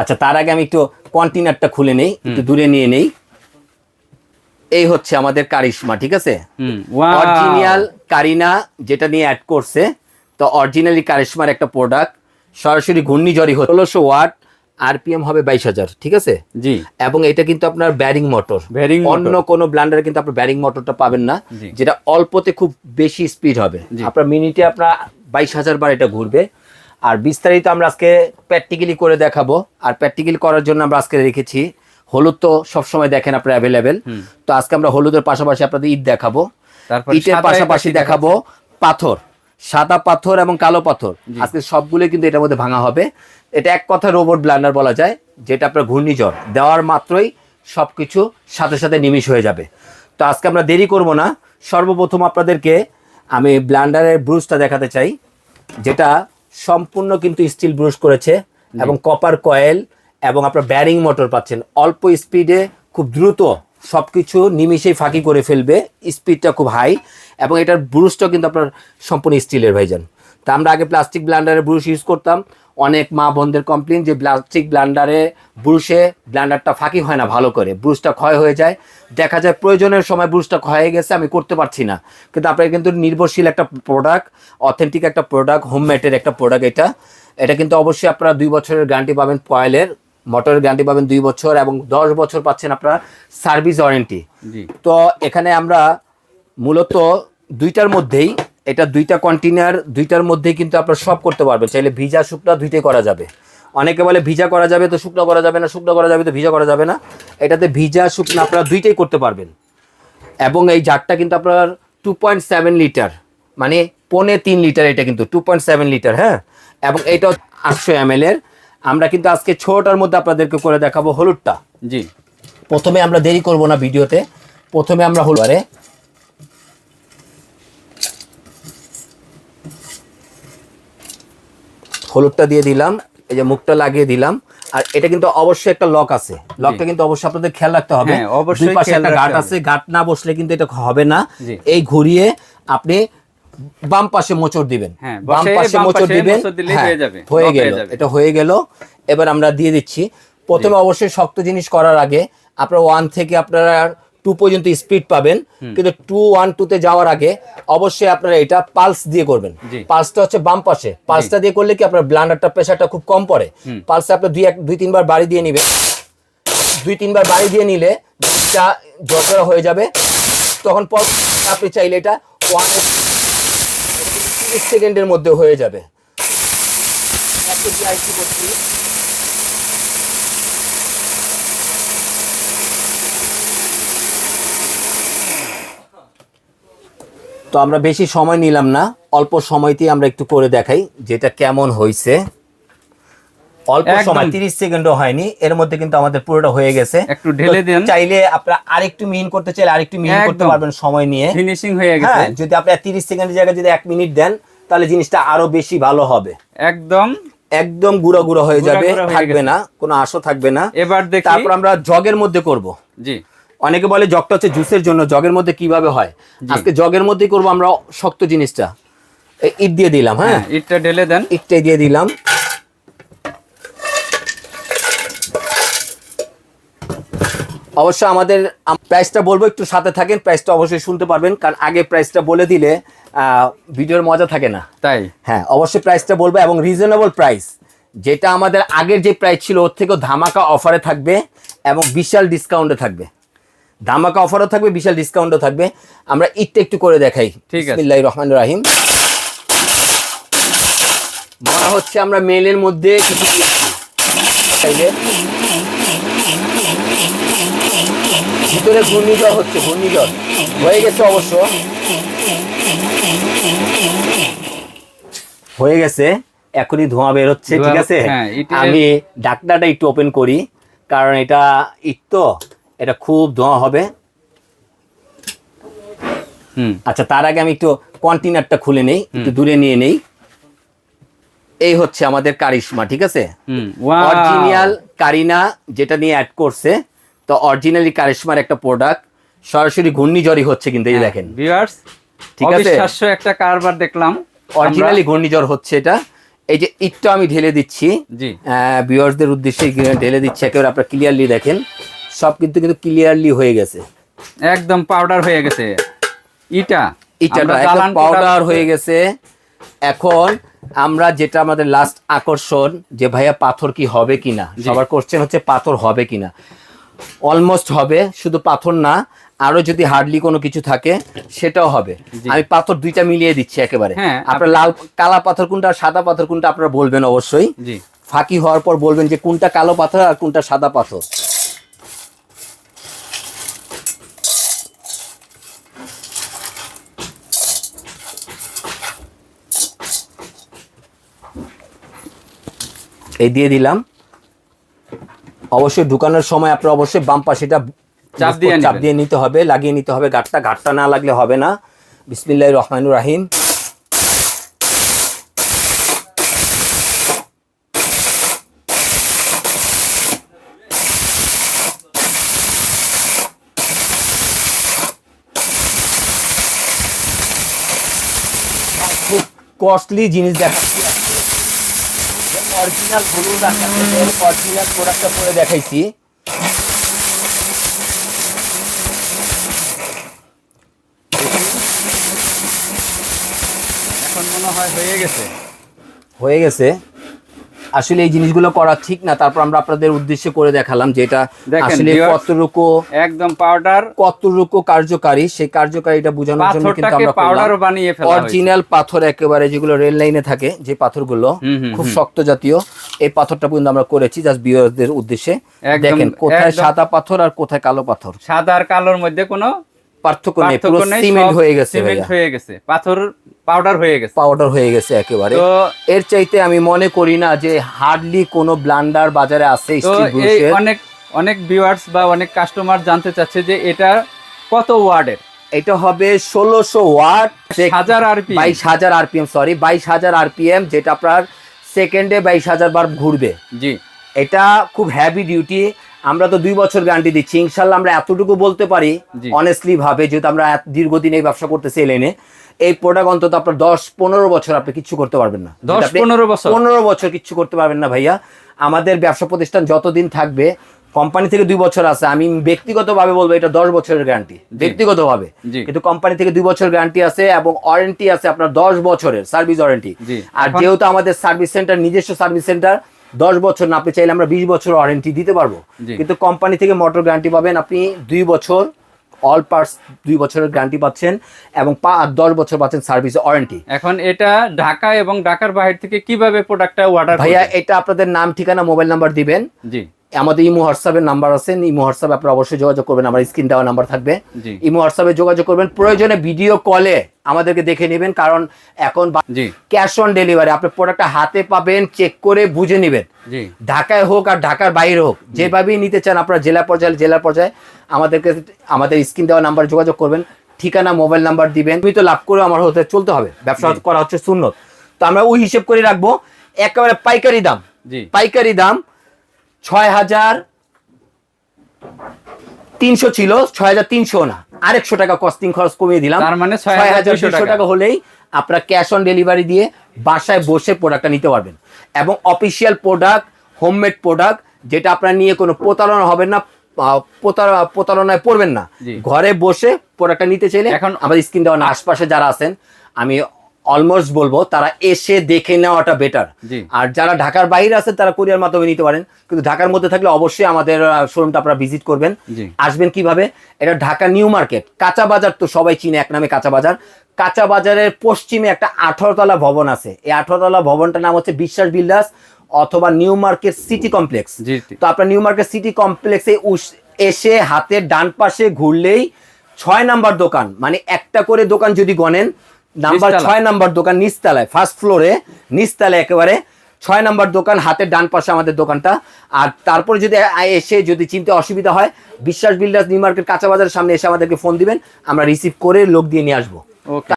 আচ্ছা তার আগে আমি একটু কন্টেনারটা খুলে নেই একটু দূরে নিয়ে নেই। এই হচ্ছে আমাদের কারিশমা ঠিক আছে? অরিজিনাল কারিনা যেটা নিয়ে অ্যাড করছে তো অরিজিনালি কারিশমার একটা প্রোডাক্ট সরাসরি ঘূর্ণিঝড়ই হচ্ছে। ষোলোশো ওয়াট আরপিএম হবে বাইশ হাজার ঠিক আছে? জি। এবং এটা কিন্তু আপনার ব্যারিং মোটর। অন্য কোনো ব্লান্ডারে কিন্তু আপনার ব্যারিং মোটরটা পাবেন না যেটা অল্পতে খুব বেশি স্পিড হবে। আপনার মিনিটে আপনার বাইশ হাজার বার এটা ঘুরবে। আর বিস্তারিত আমরা আজকে প্র্যাকটিক্যালি করে দেখাবো। আর প্র্যাকটিক্যালি করার জন্য আমরা আজকে রেখেছি হলুদ তো সবসময় দেখেন আপনার অ্যাভেলেবেল তো আজকে আমরা হলুদের পাশাপাশি আপনাদের ঈদ দেখাবো। তারপর ইটের পাশাপাশি দেখাবো। পাথর সাদা পাথর এবং কালো পাথর। আজকে সবগুলো কিন্তু এটার মধ্যে ভাঙা হবে। এটা এক কথা রোবট ব্লান্ডার বলা যায় যেটা আপনার ঘূর্ণিঝড়। দেওয়ার মাত্রই সবকিছু সাথে সাথে নিমিশ হয়ে যাবে। তো আজকে আমরা দেরি করব না। সর্বপ্রথম আপনাদেরকে আমি ব্লান্ডারের ব্রুশটা দেখাতে চাই যেটা সম্পূর্ণ কিন্তু স্টিল ব্রুশ করেছে এবং কপার কয়েল এবং আপনার ব্যারিং মোটর পাচ্ছেন। অল্প স্পিডে খুব দ্রুত সব কিছু নিমিশেই ফাঁকি করে ফেলবে। স্পিডটা খুব হাই এবং এটার ব্রুশটাও কিন্তু আপনার সম্পূর্ণ স্টিলের ভাইজান। তা আমরা আগে প্লাস্টিক ব্লান্ডারে ব্রুশ ইউজ করতাম। অনেক মা বোনদের কমপ্লেন যে প্লাস্টিক ব্লান্ডারে ব্রুশে ব্লান্ডারটা ফাঁকি হয় না ভালো করে। ব্রুশটা ক্ষয় হয়ে যায়। দেখা যায় প্রয়োজনের সময় ব্রুশটা ক্ষয় হয়ে গেছে আমি করতে পারছি না। কিন্তু আপনার কিন্তু নির্ভরশীল একটা প্রোডাক্ট অথেন্টিক একটা প্রোডাক্ট হোমমেডের একটা প্রোডাক্ট এটা। এটা কিন্তু অবশ্যই আপনারা দুই বছরের গ্যারান্টি পাবেন কয়েলের মোটরের গ্যারান্টি পাবেন দুই বছর এবং দশ বছর পাচ্ছেন আপনারা সার্ভিস ওয়ারেন্টি তো এখানে আমরা মূলত দুইটার মধ্যেই এটা দুইটা কন্টেনার দুইটার মধ্যেই কিন্তু আপনারা সব করতে পারবেন। চাইলে ভিজা শুকনা দুইটাই করা যাবে। অনেকে বলে ভিজা করা যাবে তো শুকনো করা যাবে না শুকনো করা যাবে তো ভিজা করা যাবে না। এটাতে ভিজা শুকনো আপনারা দুইটাই করতে পারবেন। এবং এই জারটা কিন্তু আপনার টু পয়েন্ট সেভেন লিটার মানে পনে তিন লিটার এটা কিন্তু টু পয়েন্ট সেভেন লিটার হ্যাঁ? এবং এইটাও আটশো এম এর। আমরা কিন্তু আজকে ছোটার মধ্যে আপনাদেরকে করে দেখাবো হলুদটা। জি। প্রথমে আমরা দেরি করব না ভিডিওতে। প্রথমে আমরা হলুদ হলুদটা দিয়ে দিলাম এই যে মুখটা লাগিয়ে দিলাম। আর এটা কিন্তু অবশ্যই একটা লক আছে। লকটা কিন্তু অবশ্যই আপনাদের খেয়াল রাখতে হবে। হ্যাঁ, দুই পাশে একটা গাঁট আছে। গাঁট না বসলে কিন্তু এটা হবে না। এই ঘুরিয়ে আপনি বাম পাশে মোচড় দিবেন। হ্যাঁ, বাম পাশে মোচড় দিবেন। হ্যাঁ, হয়ে হয়ে হয়ে গেল। এটা হয়ে গেল। এবার আমরা দিয়ে দিচ্ছি। প্রথমে অবশ্যই শক্ত জিনিস করার আগে আপনার ওয়ান থেকে আপনারা টু পর্যন্ত স্পিড পাবেন। কিন্তু টু ওয়ান টুতে যাওয়ার আগে অবশ্যই আপনারা এটা পালস দিয়ে করবেন। পালসটা হচ্ছে বাম পাশে। পালসটা দিয়ে করলে কি আপনার ব্লান্ডারটা প্রেশারটা খুব কম পড়ে। পালসে আপনি দুই এক দুই তিনবার বাড়ি দিয়ে নিবেন। দুই তিনবার বাড়ি দিয়ে নিলে জিনিসটা জর্জরা হয়ে যাবে। তখন পর আপনি চাইলে এটা ওয়ান তিরিশ সেকেন্ডের মধ্যে হয়ে যাবে। একটু স্লাইসি করছি তো আমরা বেশি সময় নিলাম না অল্প সময়তেই আমরা একটু করে দেখাই যেটা কেমন হয়েছে অল্প সময় তিরিশ সেকেন্ডও হয়নি এর মধ্যে কিন্তু আমাদের পুরোটা হয়ে গেছে। একটু ঢেলে দেন। চাইলে আপনারা আরেকটু মিহিন করতে চাইলে আরেকটু মিহিন করতে পারবেন সময় নিয়ে। ফিনিশিং হয়ে গেছে। হ্যাঁ যদি আপনি তিরিশ সেকেন্ডের জায়গায় যদি এক মিনিট দেন তাহলে জিনিসটা আরও বেশি ভালো হবে। একদম। একদম গুঁড়ো গুঁড়ো হয়ে যাবে থাকবে না কোনো আশও থাকবে না। এবার দেখি। তারপর আমরা জগের মধ্যে করব। জি। অনেকে বলে জগটা হচ্ছে জুসের জন্য জগের মধ্যে কীভাবে হয়? আজকে জগের মধ্যেই করব আমরা শক্ত জিনিসটা। ইট দিয়ে দিলাম হ্যাঁ? হ্যাঁ ইটটা ঢেলে দেন। ইটটাই দিয়ে দিলাম। অবশ্য আমাদের প্রাইসটা বলব একটু সাথে থাকেন প্রাইসটা অবশ্যই শুনতে পারবেন কারণ আগে প্রাইসটা বলে দিলে ভিডিওর মজা থাকে না। তাই? হ্যাঁ অবশ্যই প্রাইসটা বলব এবং রিজনেবল প্রাইস যেটা আমাদের আগের যে প্রাইস ছিল ওর থেকেও ধামাকা অফারে থাকবে এবং বিশাল ডিসকাউন্টে থাকবে। ধামাকা অফারও থাকবে বিশাল ডিসকাউন্টও থাকবে। আমরা ইটটা একটু করে দেখাই। ঠিক আছে। রহমানির রাহিম। মনে হচ্ছে আমরা মেলের মধ্যে কিছু ভিতরে ঘূর্ণিঝড় হচ্ছে ঘূর্ণিঝড়। হয়ে গেছে অবশ্য। হয়ে গেছে। এখনই ধোঁয়া বের হচ্ছে ঠিক আছে? হ্যাঁ, আমি ডাকনাটা একটু ওপেন করি কারণ এটা ইট তো। এটা খুব ধোঁয়া হবে। হুম আচ্ছা তার আগে আমি একটু কন্টেনারটা খুলে নেই একটু দূরে নিয়ে নেই। এই হচ্ছে আমাদের কারিশমা ঠিক আছে? হুম অরিজিনাল কারিনা যেটা নিয়ে অ্যাড করছে তো অরিজিনালি কারিশমার একটা প্রোডাক্ট সরাসরি ঘূর্ণিঝড়ই হচ্ছে কিন্তু এই দেখেন। ভিউয়ার্স ঠিক আছে? অবিশ্বাস্য একটা কারবার দেখলাম অরিজিনালি ঘূর্ণিঝড় হচ্ছে এটা। এই যে ইটটা আমি ঢেলে দিচ্ছি। জি। ভিউয়ার্সদের উদ্দেশ্যে ঢেলে দিচ্ছি একেবারে আপনারা ক্লিয়ারলি দেখেন। সব কিন্তু কিন্তু ক্লিয়ারলি হয়ে গেছে। একদম পাউডার হয়ে গেছে। ইটা ইটাটা একদম পাউডার হয়ে গেছে। এখন আমরা যেটা আমাদের লাস্ট আকর্ষণ যে ভাইয়া পাথর কি হবে কিনা সবার কোশ্চেন হচ্ছে পাথর হবে কিনা। অলমোস্ট হবে শুধু পাথর না আরও যদি হার্ডলি কোনো কিছু থাকে সেটাও হবে। আমি পাথর দুইটা মিলিয়ে দিচ্ছি একেবারে। হ্যাঁ, আপনার লাল কালা পাথর কোনটা আর সাদা পাথর কোনটা আপনারা বলবেন অবশ্যই। ফাঁকি হওয়ার পর বলবেন যে কোনটা কালো পাথর আর কোনটা সাদা পাথর। এই দিয়ে দিলাম। অবশ্যই ঢুকানোর সময় আপনার অবশ্যই বাম পাশেটা চাপ দিয়ে চাপ দিয়ে নিতে হবে লাগিয়ে নিতে হবে গাঁটটা। গাঁটটা না লাগলে হবে না। বিসমিল্লাহ রহমানুর রাহিম। খুব কস্টলি জিনিস দেখাচ্ছি অরিজিনাল হলুদ আপনাদের অরিজিনাল প্রোডাক্টটা করে দেখাইছি। এখন মনে হয় হয়ে গেছে। হয়ে গেছে। আসলে এই জিনিসগুলো করা ঠিক না তারপর আমরা আপনাদের উদ্দেশ্যে করে দেখালাম যে এটা আসলে কতটুকু একদম পাউডার কতটুকু কার্যকারী সেই কার্যকারিতা বোঝানোর জন্য কিন্তু আমরা পাউডার বানিয়ে ফেলা অরিজিনাল পাথর একেবারে যেগুলো রেল লাইনে থাকে যে পাথরগুলো খুব শক্ত জাতীয় এই পাথরটা পর্যন্ত আমরা করেছি জাস্ট বিয়ারদের উদ্দেশ্যে। দেখেন কোথায় সাদা পাথর আর কোথায় কালো পাথর? সাদা আর কালোর মধ্যে কোনো পার্থক্য নেই পুরো সিমেন্ট হয়ে গেছে সিমেন্ট হয়ে গেছে পাথর পাউডার হয়ে গেছে। পাউডার হয়ে গেছে একেবারে। তো এর চাইতে আমি মনে করি না যে হার্ডলি কোনো ব্লান্ডার বাজারে আছে স্টিল অনেক অনেক ভিউয়ার্স বা অনেক কাস্টমার জানতে চাচ্ছে যে এটা কত ওয়ার্ডের এটা হবে ষোলোশো ওয়াট হাজার আরপি বাইশ হাজার আরপিএম সরি বাইশ হাজার আরপিএম যেটা আপনার সেকেন্ডে বাইশ হাজার বার ঘুরবে। জি। এটা খুব হ্যাভি ডিউটি আমরা তো দুই বছর গ্যারান্টি দিচ্ছি। ইনশাল্লাহ আমরা এতটুকু বলতে পারি। অনেস্টলি ভাবে যেহেতু আমরা দীর্ঘদিন এই ব্যবসা করতেছি এলেনে এই প্রোডাক্ট অন্তত আপনার দশ পনেরো বছর আপনি কিচ্ছু করতে পারবেন না। দশ পনেরো বছর? পনেরো বছর কিচ্ছু করতে পারবেন না ভাইয়া। আমাদের ব্যবসা প্রতিষ্ঠান যতদিন থাকবে কোম্পানি থেকে দুই বছর আছে আমি ব্যক্তিগতভাবে বলব এটা দশ বছরের গ্যারান্টি ব্যক্তিগতভাবে। কিন্তু কোম্পানি থেকে দুই বছর গ্যারান্টি আছে এবং ওয়ারেন্টি আছে আপনার দশ বছরের সার্ভিস ওয়ারেন্টি আর যেহেতু আমাদের সার্ভিস সেন্টার নিজস্ব সার্ভিস সেন্টার দশ বছর না আপনি চাইলে আমরা বিশ বছর ওয়ারেন্টি দিতে পারব। কিন্তু কোম্পানি থেকে মোটর গ্যারান্টি পাবেন আপনি দুই বছর অল পার্টস দুই বছরের গ্যারান্টি পাচ্ছেন এবং দশ বছর পাচ্ছেন সার্ভিস ওয়ারেন্টি এখন এটা ঢাকা এবং ঢাকার বাইরে থেকে কীভাবে প্রোডাক্টটা অর্ডার ভাইয়া এটা আপনাদের নাম ঠিকানা মোবাইল নাম্বার দিবেন। জি। আমাদের ইমো হোয়াটসঅ্যাপের নাম্বার আছে ইমো হোয়াটসঅ্যাপে আপনারা অবশ্যই যোগাযোগ করবেন আমার স্ক্রিন দেওয়া নাম্বার থাকবে। ইমো হোয়াটসঅ্যাপে যোগাযোগ করবেন প্রয়োজনে ভিডিও কলে আমাদেরকে দেখে নেবেন কারণ এখন ক্যাশ অন ডেলিভারি আপনি প্রোডাক্টটা হাতে পাবেন চেক করে বুঝে নেবেন। ঢাকায় হোক আর ঢাকার বাইরে হোক যেভাবেই নিতে চান আপনারা জেলা পর্যায়ে জেলা পর্যায়ে আমাদেরকে আমাদের স্ক্রিন দেওয়া নাম্বার যোগাযোগ করবেন ঠিকানা মোবাইল নাম্বার দিবেন। তুমি তো লাভ করে আমার হতে চলতে হবে ব্যবসা করা হচ্ছে শূন্যত তো আমরা ওই হিসেব করে রাখব একেবারে পাইকারি দাম। পাইকারি দাম ছয় হাজার তিনশো ছিল ছয় হাজার তিনশো না। আরেকশো টাকা কস্টিং খরচ কমিয়ে দিলাম। তার মানে ছয় হাজার দুশো টাকা। হলেই আপনারা ক্যাশ অন ডেলিভারি দিয়ে বাসায় বসে প্রোডাক্টটা নিতে পারবেন। এবং অফিসিয়াল প্রোডাক্ট হোমমেড প্রোডাক্ট যেটা আপনার নিয়ে কোনো প্রতারণা হবে না প্রতারণায় পড়বেন না। ঘরে বসে প্রোডাক্টটা নিতে চাইলে এখন এখন- আমাদের স্ক্রিন দেওয়ার আশপাশে যারা আছেন আমি অলমোস্ট বলব তারা এসে দেখে নেওয়াটা বেটার আর যারা ঢাকার বাইরে আছেন তারা কুরিয়ার মাধ্যমে নিতে পারেন। কিন্তু ঢাকার মধ্যে থাকলে অবশ্যই আমাদের শোরুমটা আপনারা ভিজিট করবেন। আসবেন কীভাবে? এটা ঢাকা নিউ মার্কেট। কাঁচা বাজার তো সবাই চিনে এক নামে কাঁচা বাজার। কাঁচা বাজারের পশ্চিমে একটা আঠারো তলা ভবন আছে। এই আঠারোতলা ভবনটার নাম হচ্ছে বিশ্বাস বিল্ডার্স অথবা নিউ মার্কেট সিটি কমপ্লেক্স। তো আপনার নিউ মার্কেট সিটি কমপ্লেক্সে এসে হাতের ডান পাশে ঘুরলেই ছয় নাম্বার দোকান। মানে একটা করে দোকান যদি গনেন নাম্বার ছয় নাম্বার দোকান নিচতলায় ফার্স্ট ফ্লোরে নিচতলায় একেবারে ছয় নাম্বার দোকান হাতের ডান পাশে আমাদের দোকানটা। আর তারপরে যদি এসে যদি চিনতে অসুবিধা হয় বিশ্বাস বিল্ডার্স নিউ মার্কেট কাঁচা বাজারের সামনে এসে আমাদেরকে ফোন দিবেন আমরা রিসিভ করে লোক দিয়ে নিয়ে আসব। ওকে